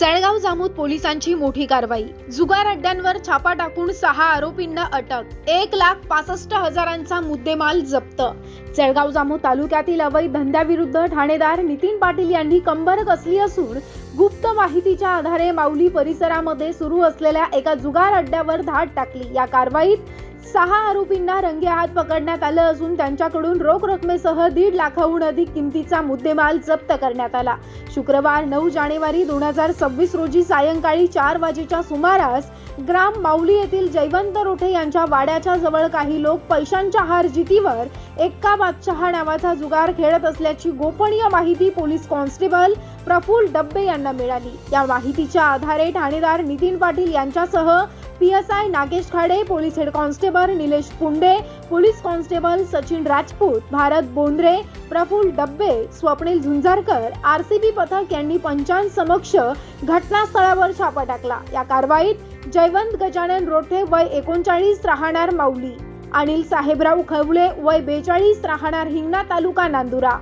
जळगाव जामूद पोलिसांची मोठी कारवाई. जुगार अड्ड्यांवर छापा टाकून सहा आरोपींना अटक. एक लाख पासष्ट हजारांचा मुद्देमाल जप्त. जळगाव जामूद तालुक्यातील अवैध धंद्याविरुद्ध ठाणेदार नितीन पाटील यांनी कंबर कसली असून गुप्त माहितीच्या आधारे माऊली परिसरामध्ये सुरू असलेल्या एका जुगार अड्ड्यावर धाड टाकली. या कारवाईत सहा आरोपींना रंगेहात पकडण्यात आलं असून त्यांच्याकडून रोख रकमेसह दीड लाखाहून अधिक किमतीचा मुद्देमाल जप्त करण्यात आला. शुक्रवार नऊ जानेवारी दोन हजार सव्वीस रोजी सायंकाळी चार वाजेच्या सुमारास ग्राम माऊली येथील जयवंत रोठे यांच्या वाड्याच्या जवळ काही लोक पैशांच्या हार जितीवर एक्का बादशहा नावाचा जुगार खेळत असल्याची गोपनीय माहिती पोलीस कॉन्स्टेबल प्रफुल डब्बे यांना मिळाली. या माहितीच्या आधारे ठाणेदार नितीन पाटील यांच्यासह P S I Nagesh Khade police head constable Nilesh Punde police constable Sachin Rajput Bharat Bondre Praful Dabbe Swapnil Jhunjarkar RCB पथक यांनी पंचांसमक्ष घटनास्थळावर छापा टाकला. या कारवाईत जयवंत गजानन रोठे वय एकोणचाळीस राहणार माऊली. अनिल साहेबराव खवले वय बेचाळीस राहणार हिंगणा तालुका नांदुरा.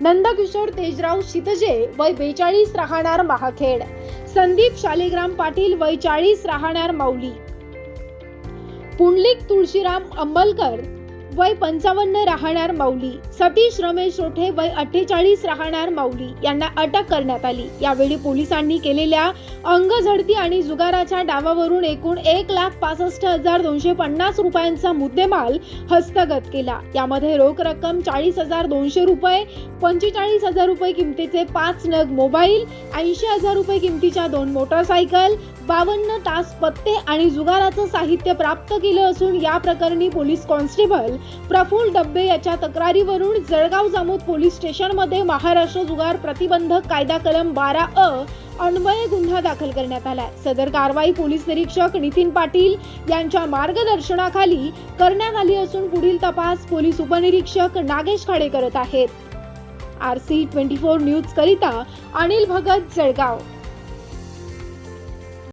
नंदकिशोर तेजराव शितजे वय बेचाळीस राहणार महाखेड. संदीप शालिग्राम पाटील वय चाळीस राहणार माऊली. पुंडलिक तुळशीराम अंबलकर वय पंचावन्न राहणार माऊली. सतीश रमेश रोठे वय अठ्ठेचाळीस राहणार माऊली. यांना अटक करण्यात आली. यावेळी पोलिसांनी केलेल्या अंगझडती आणि जुगाराच्या डावावरून एकूण एक लाख पासष्ट हजार दोनशे पन्नास रुपयांचा मुद्देमाल हस्तगत केला. यामध्ये रोख रक्कम चाळीस हजार दोनशे रुपये पंचेचाळीस हजार रुपये किमतीचे पाच नग मोबाईल ऐंशी हजार रुपये किमतीच्या दोन मोटरसायकल बावन्न तास पत्ते आणि जुगाराचं साहित्य प्राप्त केलं असून या प्रकरणी पोलीस कॉन्स्टेबल प्रफुल्ल डब्बे याच्या तक्रारीवरून जळगाव जामोद पोलीस स्टेशनमध्ये महाराष्ट्र जुगार प्रतिबंधक कायदा कलम बारा अ अन्वय गुन्हा दाखल करण्यात आला सदर कारवाई पोलीस निरीक्षक नितीन पाटील यांच्या मार्गदर्शनाखाली करण्यात आली असून पुढील तपास पोलीस उपनिरीक्षक नागेश खाडे करत आहेत. R C twenty four news करिता अनिल भगत जळगाव.